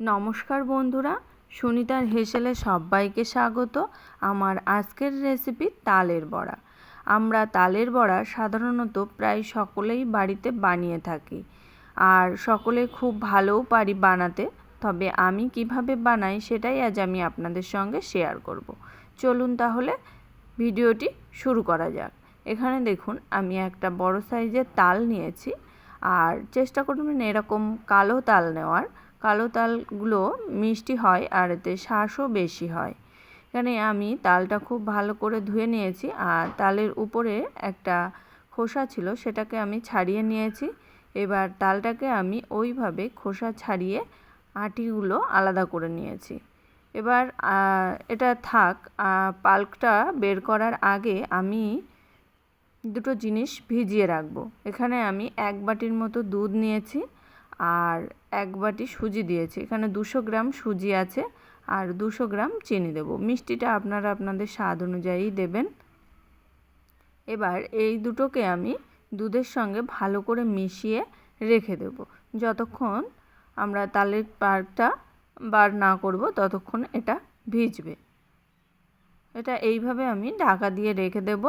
নমস্কার বন্ধুরা, সুনিতার হেসেলে সবাইকে স্বাগত আমার আজকের রেসিপি তালের বড়া। আমরা তালের বড়া সাধারণত প্রায় সকলেই বাড়িতে বানিয়ে থাকি। আর সকলে খুব ভালোও পারি বানাতে, তবে আমি কীভাবে বানাই সেটাই আজ আমি আপনাদের সঙ্গে শেয়ার করব। চলুন তাহলে ভিডিওটি শুরু করা যাক। এখানে দেখুন, আমি একটা বড় সাইজের তাল নিয়েছি। আর চেষ্টা করবেন এরকম কালো তাল নেওয়ার। কালো তালগুলো মিষ্টি হয় আর এতে শ্বাসও বেশি হয়। এখানে আমি তালটা খুব ভালো করে ধুয়ে নিয়েছি আর তালের উপরে একটা খোসা ছিল সেটাকে আমি ছাড়িয়ে নিয়েছি। এবার তালটাকে আমি ওইভাবে খোসা ছাড়িয়ে আটিগুলো আলাদা করে নিয়েছি। এবার এটা থাক পাল্কটা বের করার আগে আমি দুটো জিনিস ভিজিয়ে রাখব। এখানে আমি এক বাটির মতো দুধ নিয়েছি আর এক বাটি সুজি দিয়েছি। এখানে দুশো গ্রাম সুজি আছে আর দুশো গ্রাম চিনি দেব। মিষ্টিটা আপনারা আপনাদের স্বাদ অনুযায়ী দেবেন। এবার এই দুটোকে আমি দুধের সঙ্গে ভালো করে মিশিয়ে রেখে দেব। যতক্ষণ আমরা তালের পার্কটা বার না করব, ততক্ষণ এটা ভিজবে। এটা এইভাবে আমি ঢাকা দিয়ে রেখে দেব।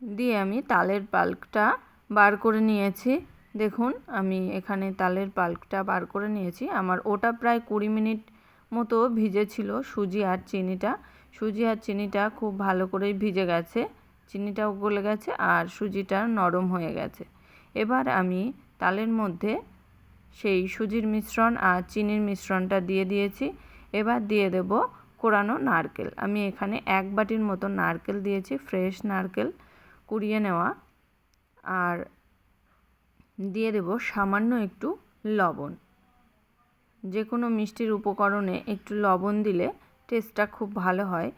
দিয়ে আমি তালের পাল্কটা বার করে নিয়েছি। দেখুন, আমি এখানে তালের পাল্কটা বার করে নিয়েছি। আমার ওটা প্রায় কুড়ি মিনিট মতো ভিজেছিল সুজি আর চিনিটা। সুজি আর চিনিটা খুব ভালো করেই ভিজে গেছে, চিনিটাও গলে গেছে আর সুজিটা নরম হয়ে গেছে। এবার আমি তালের মধ্যে সেই সুজির মিশ্রণ আর চিনির মিশ্রণটা দিয়ে দিয়েছি। এবার দিয়ে দেব কোরানো নারকেল। আমি এখানে এক বাটির মতো নারকেল দিয়েছি, ফ্রেশ নারকেল কুড়িয়ে নেওয়া। আর দিয়ে দেব সামান্য একটু লবণ। যে কোনো মিষ্টির উপকরণে একটু লবণ দিলে টেস্টটা খুব ভালো হয়।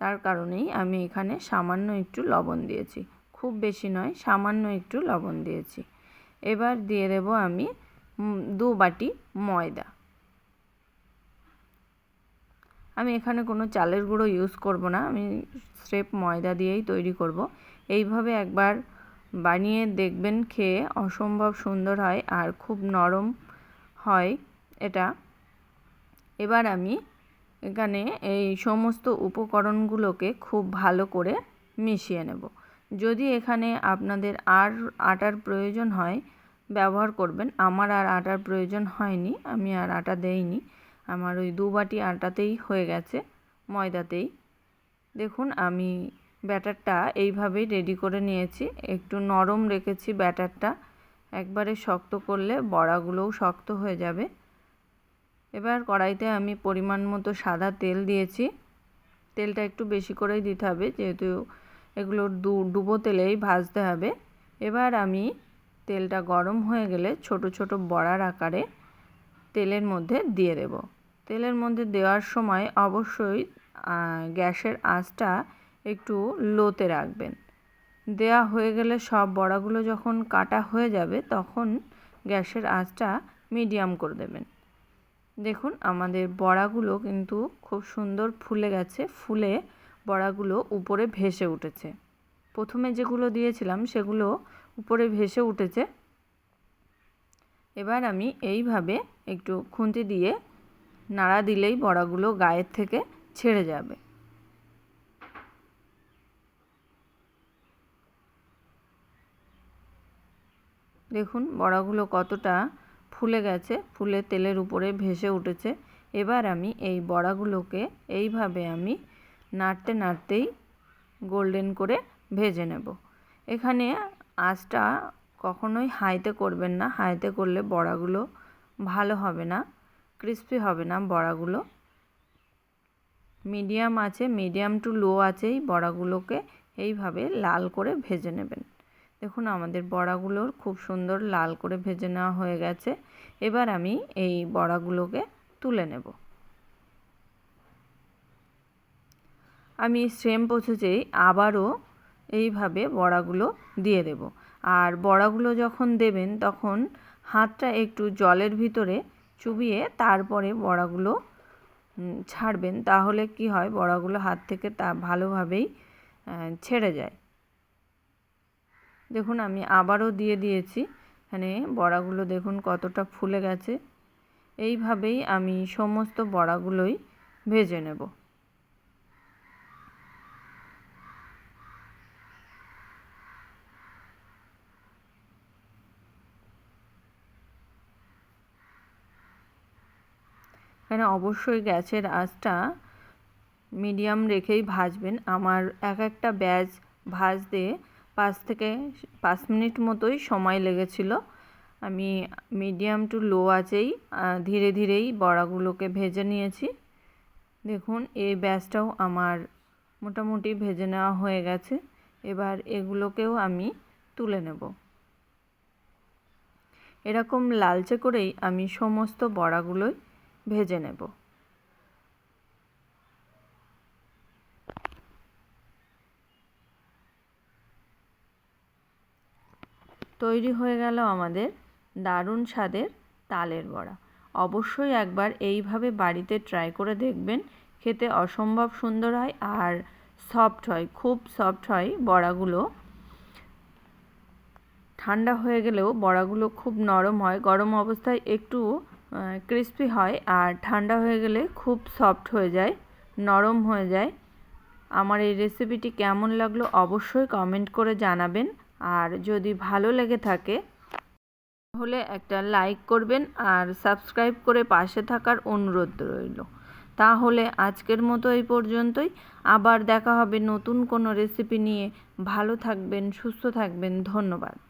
তার কারণেই আমি এখানে সামান্য একটু লবণ দিয়েছি। খুব বেশি নয়, সামান্য একটু লবণ দিয়েছি। এবার দিয়ে দেব আমি দু বাটি ময়দা। আমি এখানে কোনো চালের গুঁড়ো ইউজ করব না। আমি স্রেপ ময়দা দিয়েই তৈরি করব। এইভাবে একবার বানিয়ে দেখবেন খেয়ে অসম্ভব সুন্দর হয় আর খুব নরম হয় এটা। এবার আমি এখানে এই সমস্ত উপকরণগুলোকে খুব ভালো করে মিশিয়ে নেব। যদি এখানে আপনাদের আর আটার প্রয়োজন হয়, ব্যবহার করবেন। আমার আর আটার প্রয়োজন হয়নি, আমি আর আটা দেইনি। আমার ওই দু বাটি আটাতেই হয়ে গেছে, ময়দাতেই। দেখুন, আমি ব্যাটারটা এইভাবেই রেডি করে নিয়েছি। একটু নরম রেখেছি ব্যাটারটা। একবারে শক্ত করলে বড়াগুলোও শক্ত হয়ে যাবে। এবার কড়াইতে আমি পরিমাণ মতো সাদা তেল দিয়েছি। তেলটা একটু বেশি করেই দিতে হবে, যেহেতু এগুলো ডুবো তেলেই ভাজতে হবে। এবার আমি তেলটা গরম হয়ে গেলে ছোট ছোট বড়ার আকারে তেলের মধ্যে দিয়ে দেব। তেলের মধ্যে দেওয়ার সময় অবশ্যই গ্যাসের আঁচটা একটু লোতে রাখবেন। দেয়া হয়ে গেলে সব বড়াগুলো যখন কাটা হয়ে যাবে, তখন গ্যাসের আঁচটা মিডিয়াম করে দেবেন। দেখুন, আমাদের বড়াগুলো কিন্তু খুব সুন্দর ফুলে গেছে, ফুলে বড়াগুলো উপরে ভেসে উঠেছে। প্রথমে যেগুলো দিয়েছিলাম, সেগুলো উপরে ভেসে উঠেছে। এবার আমি এইভাবে একটু খুন্তি দিয়ে নাড়া দিলেই বড়াগুলো গায়ের থেকে ছেড়ে যাবে। দেখুন বড়াগুলো কতটা ফুলে গেছে, ফুলে তেলের উপরে ভেসে উঠেছে। এবার আমি এই বড়াগুলোকে এইভাবে আমি নাড়তে নাড়তেই গোল্ডেন করে ভেজে নেব। এখানে আঁচটা কখনোই হাইতে করবেন না, হাইতে করলে বড়াগুলো ভালো হবে না, ক্রিস্পি হবে না বড়াগুলো। মিডিয়াম আছে, মিডিয়াম টু লো আছেই বড়াগুলোকে এইভাবে লাল করে ভেজে নেবেন। দেখুন, আমাদের বড়াগুলোর খুব সুন্দর লাল করে ভেজে নেওয়া হয়ে গেছে। এবার আমি এই বড়াগুলোকে তুলে নেব। আমি সেম প্রসেসেই আবারও এইভাবে বড়াগুলো দিয়ে দেব। আর বড়াগুলো যখন দেবেন, তখন হাতটা একটু জলের ভিতরে চুবিয়ে তারপরে বড়াগুলো ছাড়বেন। তাহলে কি হয়, বড়াগুলো হাত থেকে তা ভালোভাবেই ছেড়ে যায়। দেখুন, আমি আবারও দিয়ে দিয়েছি। এখানে বড়াগুলো দেখুন কতটা ফুলে গেছে। এইভাবেই আমি সমস্ত বড়াগুলোই ভেজে নেব। এখানে অবশ্যই গ্যাসের আঁচটা মিডিয়াম রেখেই ভাজবেন। আমার এক একটা ব্যাচ ভাজতে পাঁচ থেকে পাঁচ মিনিট মতোই সময় লেগেছিল। আমি মিডিয়াম টু লো আঁচেই ধীরে ধীরেই বড়াগুলোকে ভেজে নিয়েছি। দেখুন, এই ব্যাচটাও আমার মোটামুটি ভেজে নেওয়া হয়ে গেছে। এবার এগুলোকেও আমি তুলে নেব। এরকম লালচে করেই আমি সমস্ত বড়াগুলোই ভেজে নেব। তৈরি হয়ে গেল আমাদের দারুণ স্বাদের তালের বড়া। অবশ্যই একবার এইভাবে বাড়িতে ট্রাই করে দেখবেন। খেতে অসম্ভব সুন্দর হয় আর সফট হয়, খুব সফট হয় বড়াগুলো। ঠান্ডা হয়ে গেলেও বড়াগুলো খুব নরম হয়, গরম অবস্থায় একটু ক্রিস্পি হয় আর ঠান্ডা হয়ে গেলে খুব সফট হয়ে যায়, নরম হয়ে যায়। আমার এই রেসিপিটি কেমন লাগল অবশ্যই কমেন্ট করে জানাবেন। আর যদি ভালো লেগে থাকে, তাহলে একটা লাইক করবেন আর সাবস্ক্রাইব করে পাশে থাকার অনুরোধ রইল। তাহলে আজকের মতো এই পর্যন্তই। আবার দেখা হবে নতুন কোনো রেসিপি নিয়ে। ভালো থাকবেন, সুস্থ থাকবেন। ধন্যবাদ।